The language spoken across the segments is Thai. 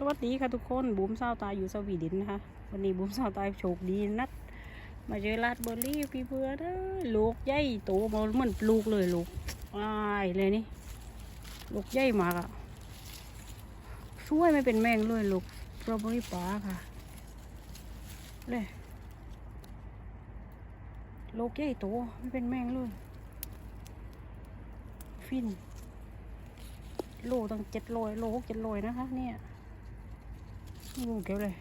สวัสดีค่ะทุกคนบูมเศร้าวตายอยู่สวีเดนนะคะ วันนี้บูมเศร้าวตายโชคดีนัด มาเจอลาดเบอร์รี่พี่เพื่อนเอ้ยลูกใหญ่โตมาเหมือนลูกเลยลูกอายเลยนี่ลูกใหญ่มากอะช่วยไม่เป็นแมงเลยลูกสตรอเบอรี่ป้าค่ะเลยลูกใหญ่โตไม่เป็นแมงเลย ฟินโลตั้งเจ็ดโลโลหกเจ็ดโลนะคะเนี่ย งูเกี่เลย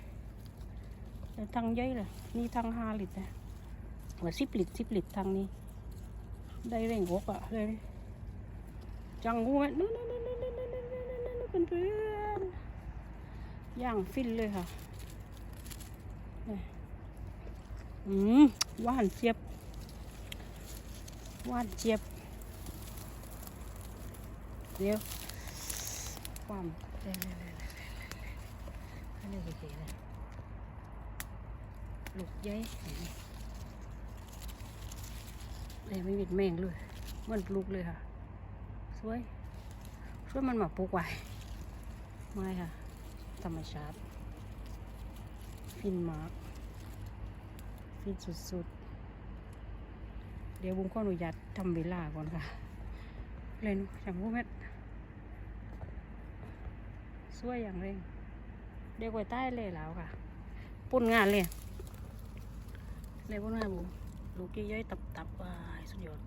ทางย่อยเลยนี่ทางห้าลิตรนะหัวสิบลิตรสิบลิตรทางนี้ ได้เร่งอกอะเลยจังงูไหมนู่นนู่นนู่นนู่นนู่นนู่นนู่นเป็นเพื่อนย่างฟินเลยค่ะอืมว่านเจี๊ยบว่านเจี๊ยบเดี๋ยวความเร็ว นนี้เก๋ๆเลยลูกใหญ่เลยไม่มีแมงเลย มันลูกเลยค่ะ สวยสวยมันมาปลูกไว้ไม่ค่ะ ธรรมชาติ ฟินมาก ฟินสุดๆ เดี๋ยวบุ้งขออนุญาตทำเวลาก่อนค่ะ เล่นจังหูเม็ดสวยอย่างเร่ง เด็กไว้ใต้เลยแล้วค่ะ ปุ่นงานเลยเลยปุ่นงานบุลูกี้ย้อยตับตับๆว้ายสุดยอด